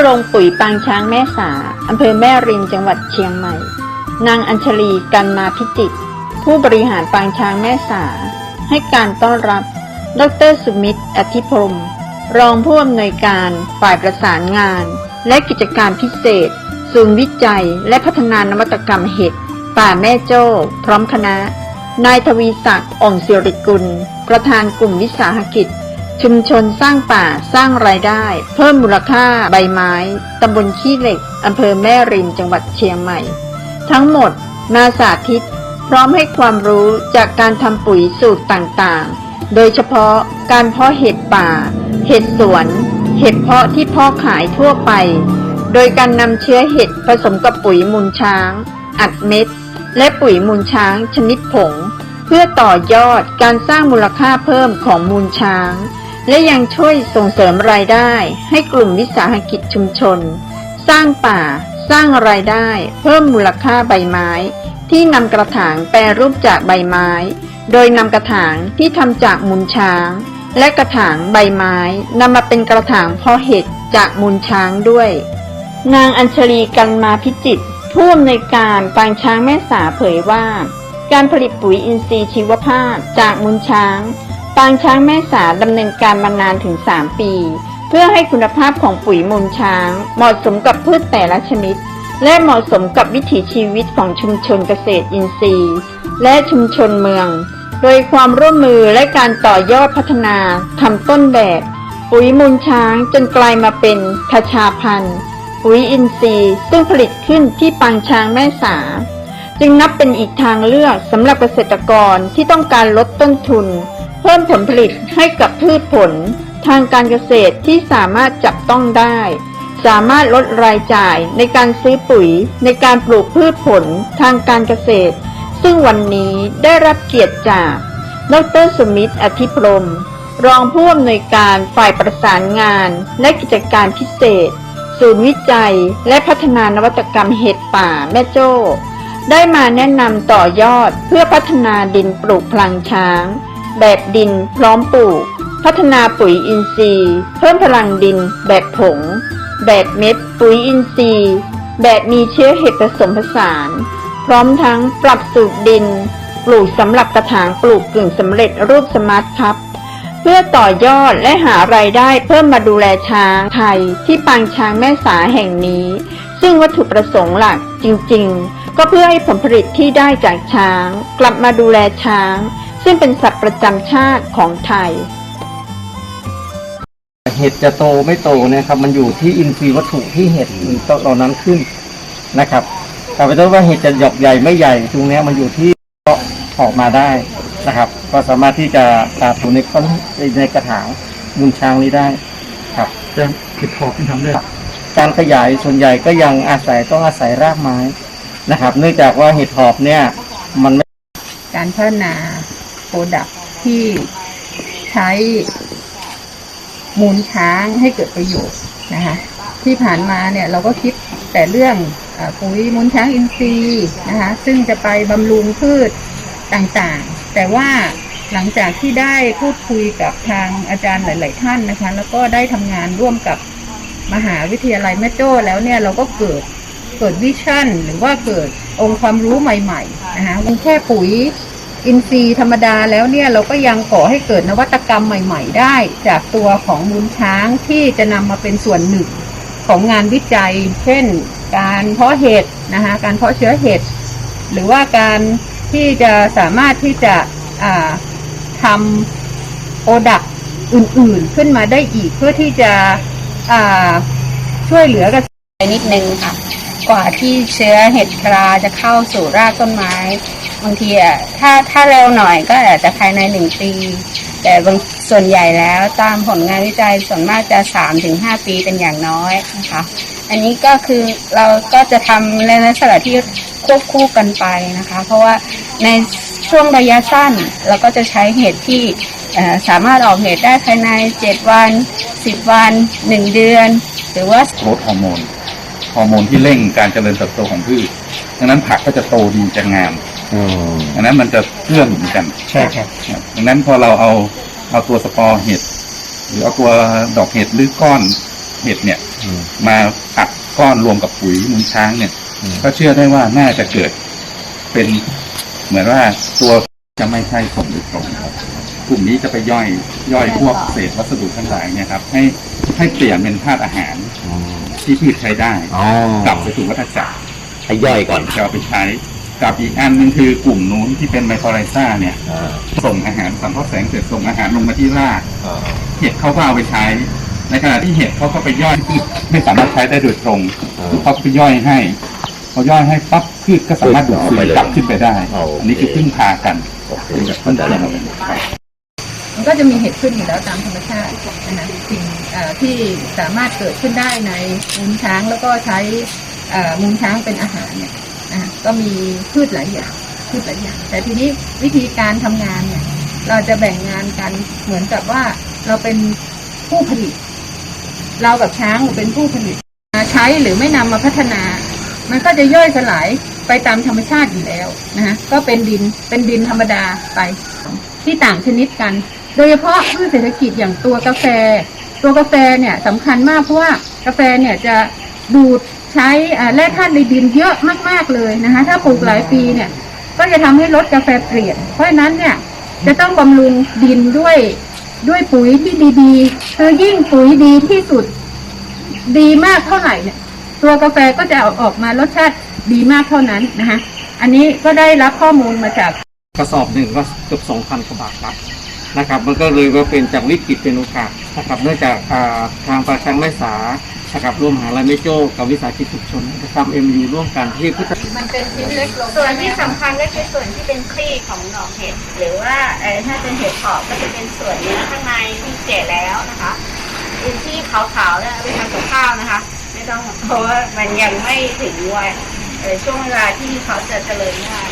โรงปุ๋ยปางช้างแม่สาอำเภอแม่ริมจังหวัดเชียงใหม่ นางอัญชลีกันมาพิจิตรผู้บริหารปางช้างแม่สา ให้การต้อนรับ ดรสุมิตรอธิพรมรองผู้อำนวยการฝ่ายประสานงาน และกิจการพิเศษ ศูนย์วิจัย และพัฒนานวัตกรรมเห็ดป่าแม่โจ้ พร้อมคณะ นายทวีศักดิ์อ่องสิริกุล ประธานกลุ่มวิสาหกิจ ชุมชนสร้างป่าสร้างรายได้ เพิ่มมูลค่าใบไม้ ตำบลขี้เหล็ก อำเภอแม่ริมจังหวัดเชียงใหม่ ทั้งหมดมาสาธิต พร้อมให้ความรู้จากการทำปุ๋ยสูตรต่างๆ โดยเฉพาะการเพาะเห็ดป่า เห็ดสวน เห็ดเพาะที่พาะขายทั่วไป โดยการนำเชื้อเห็ดผสมกับปุ๋ยมูลช้าง อัดเม็ด และปุ๋ยมูลช้างชนิดผง เพื่อต่อยอดการสร้างมูลค่าเพิ่มของมูลช้าง และยังช่วยส่งเสริมรายได้ให้กลุ่มวิสาหกิจชุมชน สร้างป่า สร้างรายได้ เพิ่มมูลค่าใบไม้ ที่นำกระถางแปรรูปจากใบไม้ โดยนำกระถางที่ทำจากมูลช้าง และกระถางใบไม้นำมาเป็นกระถางเพาะเห็ดจากมูลช้างด้วย นางอัญชลีกันมาพิจิตรผู้อำนวยการปางช้างแม่สาเผยว่า การผลิตปุ๋ยอินทรีย์ชีวภาพจากมูลช้าง ปางช้างแม่สาดำเนินการมานานถึง 3 ปี เพื่อให้คุณภาพของปุ๋ยมูลช้าง เหมาะสมกับพืชแต่ละชนิด และเหมาะสมกับวิถีชีวิตของชุมชนเกษตรอินทรีย์ และชุมชนเมือง โดยความร่วมมือและการต่อยอดพัฒนาทำต้นแบบ ปุ๋ยมูลช้างจนกลายมาเป็นทชาพันธุ์ ปุ๋ยอินทรีย์ ซึ่งผลิตขึ้นที่ปางช้างแม่สาจึงนับเป็นอีกทางเลือกสำหรับเกษตรกรที่ต้องการลดต้นทุน เพิ่มผลผลิตให้กับพืชผล ทางการเกษตรที่สามารถจับต้องได้ สามารถลดรายจ่ายในการซื้อปุ๋ย ในการปลูกพืชผลทางการเกษตร ซึ่งวันนี้ได้รับเกียรติจาก ดรสมิทธ์อธิพรม รองผู้อำนวยการฝ่ายประสานงาน และกิจการพิเศษ ศูนย์วิจัย และพัฒนานวัตกรรมเห็ดป่าแม่โจ้ได้มาแนะนำต่อยอดเพื่อพัฒนาดินปลูกพลังช้าง แบบดินพร้อมปลูก พัฒนาปุ๋ยอินทรีย์ เพิ่มพลังดิน แบบผง แบบเม็ด ปุ๋ยอินทรีย์ แบบมีเชื้อเห็ดผสมผสาน พร้อมทั้งปรับสูตรดิน ปลูกสำหรับกระถางปลูกกึ่งสำเร็จรูปสมาร์ทครับเพื่อต่อยอดและหารายได้เพิ่มมาดูแลช้างไทยที่ปางช้างแม่สาแห่งนี้ ซึ่งวัตถุประสงค์หลักจริง ๆ ก็เพื่อให้ผลผลิตที่ได้จากช้าง กลับมาดูแลช้าง ซึ่งเป็นสัตว์ประจำชาติของไทย เห็ดจะโตไม่โตเนะครับ มันอยู่ที่อินทรีย์วัตถุที่เห็ดมันตอนนั้นขึ้นนะครับแต่ไปต้นว่าเห็ดจะหยอกใหญ่ไม่ใหญ่ตรงเนี้ยมันอยู่ที่ออกมาได้นะครับ ก็สามารถที่จะตาถูในก้อนในกระถางมูลช้างนี้ได้ครับจะเห็ดพอกที่ทำได้การขยายส่วนใหญ่ก็ยังอาศัยต้องอาศัยรากไม้นะครับ เนื่องจากว่าเห็ดหอบเนี่ย มันไม่การพัฒนา โปรดักที่ใช้มูลช้างให้เกิดประโยชน์นะคะที่ผ่านมาเนี่ยเราก็คิดแต่เรื่องอปุ๋ยมูลช้างอินทรีย์นะคะซึ่งจะไปบำรุงพืชต่างๆ แต่ว่าหลังจากที่ได้พูดคุยกับทางอาจารย์หลาย ๆ ท่านนะคะ แล้วก็ได้ทำงานร่วมกับมหาวิทยาลัยแม่โจ้แล้วเนี่ยเราก็เกิดเกิดวิชั่น หรือว่าเกิดองค์ความรู้ใหม่ ๆ นะคะมันแค่ปุ๋ย อินทรีย์ธรรมดาแล้วเนี่ยเราก็ยังก่อให้เกิดนวัตกรรมใหม่ ๆ ได้ จากตัวของมูลช้างที่จะนำมาเป็นส่วนหนึ่งของงานวิจัย เช่น การเพาะเห็ดนะคะการเพาะเชื้อเห็ดหรือว่าการที่จะสามารถที่จะทำโปรดักอื่นๆ ขึ้นมาได้อีกเพื่อที่จะช่วยเหลือกษไปนิดนึงค่ะ กว่าที่เชื้อเห็ดราจะเข้าสู่รากต้นไม้ บางทีอะถ้าถ้าเร็วหน่อยก็อาจจะภายในหนึ่งปี แต่บางส่วนใหญ่แล้วตามผลงานวิจัยส่วนมากจะสามถึงห้าปีเป็นอย่างน้อยนะคะ อันนี้ก็คือเราก็จะทำในลักษณะที่ควบคู่กันไปนะคะ เพราะว่าในช่วงระยะสั้นเราก็จะใช้เห็ดที่สามารถออกเห็ดได้ภายในเจ็ดวันสิบวันหนึ่งเดือน หรือว่าลดฮอร์โมนฮอร์โมนที่เร่งการเจริญเติบโตของพืชดังนั้นผักก็จะโตดีจะงาม ดังนั้นมันจะเพื่อหนุนกัน ใช่ครับครับดังนั้นพอเราเอาเอาตัวสปอร์เห็ด หรือเอาตัวดอกเห็ดหรือก้อนเห็ดเนี่ยมาอัดก้อนรวมกับปุ๋ยมูลช้างเนี่ยอืมก็เชื่อได้ว่าน่าจะเกิด เป็นเหมือนว่าตัวจะไม่ใช่ส่งโดยตรงครับกลุ่มนี้จะไปย่อยย่อยพวกเศษวัสดุทั้งหลายเนี่ยครับ ให้ให้เปลี่ยนเป็นธาตุอาหารที่พืชใช้ได้อ๋อกลับไปสู่วัฏจักรให้ย่อยก่อนจะเอาไปใช้ กับอีกอันหนึงคือกลุ่มนู้นที่เป็นไมโครไลซ่าเนี่ยส่งอาหารสังเคราะห์แสงเสร็จส่งอาหารลงมาที่รากเห็ดเขาก็เอาไปใช้ ในขณะที่เห็ดเขาก็ไปย่อยพืชไม่สามารถใช้ได้โดยตรงอ่าเขาก็ไปย่อยให้พอย่อยให้ปั๊บพืชก็สามารถดูดซึมเอาไปเลยกลับขึ้นไปได้โอเคอันนี้คือพึ่งพากันโอเคเป็นแบบเข้าใจแล้วครับครับมันก็จะมีเห็ดขึ้นอยู่แล้วตามธรรมชาตินะคะสิ่งเอ่อที่สามารถเกิดขึ้นได้ในมูลช้างแล้วก็ใช้เอ่อมูลช้างเป็นอาหารเนี่ยนะคะ ก็มีพืชหลายอย่างพืชหลายอย่าง แต่ทีนี้วิธีการทำงานเนี่ย เราจะแบ่งงานกันเหมือนกับว่าเราเป็นผู้ผลิต เรากับช้างเป็นผู้ผลิตใช้หรือไม่นำมาพัฒนา มันก็จะย่อยสลายไปตามธรรมชาติอยู่แล้วนะคะก็เป็นดินเป็นดินธรรมดาไปที่ต่างชนิดกัน โดยเฉพาะพืชเศรษฐกิจอย่างตัวกาแฟ ตัวกาแฟเนี่ยสำคัญมากเพราะว่ากาแฟเนี่ยจะดูด ใช้แร่ธาตุในดินเยอะมากๆเลยนะคะ ถ้าปลูกหลายปีเนี่ย ก็จะทำให้รสกาแฟเปลี่ยน เพราะฉะนั้นเนี่ยจะต้องบำรุงดินด้วยด้วยปุ๋ยที่ดีๆคือยิ่งปุ๋ยดีที่สุดดีมากเท่าไหร่เนี่ย ตัวกาแฟก็จะออกมารสชาติดีมากเท่านั้นนะคะอันนี้ก็ได้รับข้อมูลมาจากกระสอบหนึ่งก็เกือบสองพันกว่าบาทครับนะครับ มันก็เลยว่าเป็นจากวิกฤตเป็นโอกาสนะครับ เนื่องจากทางประชังแม่สา นะครับร่วมมหาลัยแม่โจ้กับวิสาหกิจชุมชนจะทำเอ็มยูร่วมกันที่พุทธมันเป็นชิ้นเล็กลงส่วนที่สำคัญก็คือส่วนที่เป็นคลี่ของดอกเห็ดหรือว่าเออถ้าเป็นเห็ดเผาะก็จะเป็นส่วนเนื้อข้างในที่เจ็แล้วนะคะไอ้ที่ขาวๆเนี่ยเอาไปทำกับข้าวนะคะ ไม่ต้องเพราะว่ามันยังไม่ถึงวัยเออช่วงเวลาที่เขาจะเจริญงาน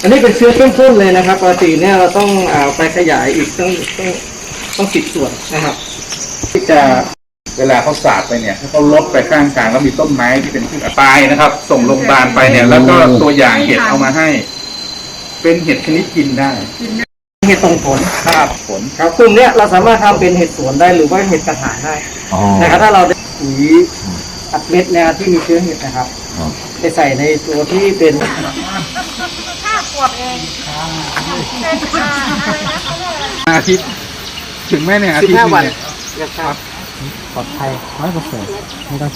อันนี้เป็นเชื้อเข้มข้นเลยนะครับปกติเนี่ยเราต้องอาไปขยายอีกต้องต้องต้องสิบส่วนนะครับ ที่จะเวลาเขาสาดไปเนี่ยถ้าเขาลดไปข้างกลางแล้วมีต้นไม้ที่เป็นพืชตายนะครับ ส่งโรงพยาบาลไปเนี่ย แล้วก็ตัวอย่างเห็ดเอามาให้ เป็นเห็ดชนิดกินได้เห็ดตรงผลครับผลครับกลุ่มเนี้ยเราสามารถทำเป็นเห็ดสวนได้หรือว่าเห็ดกระถางได้นะครับถ้าเราได้ปุ๋ยอัดเม็ดเนี่ยที่มีเชื้อเห็ดนะครับไปใส่ในตัวที่เป็นอาทิตย์ถึงแม่เนี่ยอาสิบทิตย์ห้าหวันงเยนะครับ ปลอดภัยร้อยเปอร์เซ็นต์ไม่ต้อง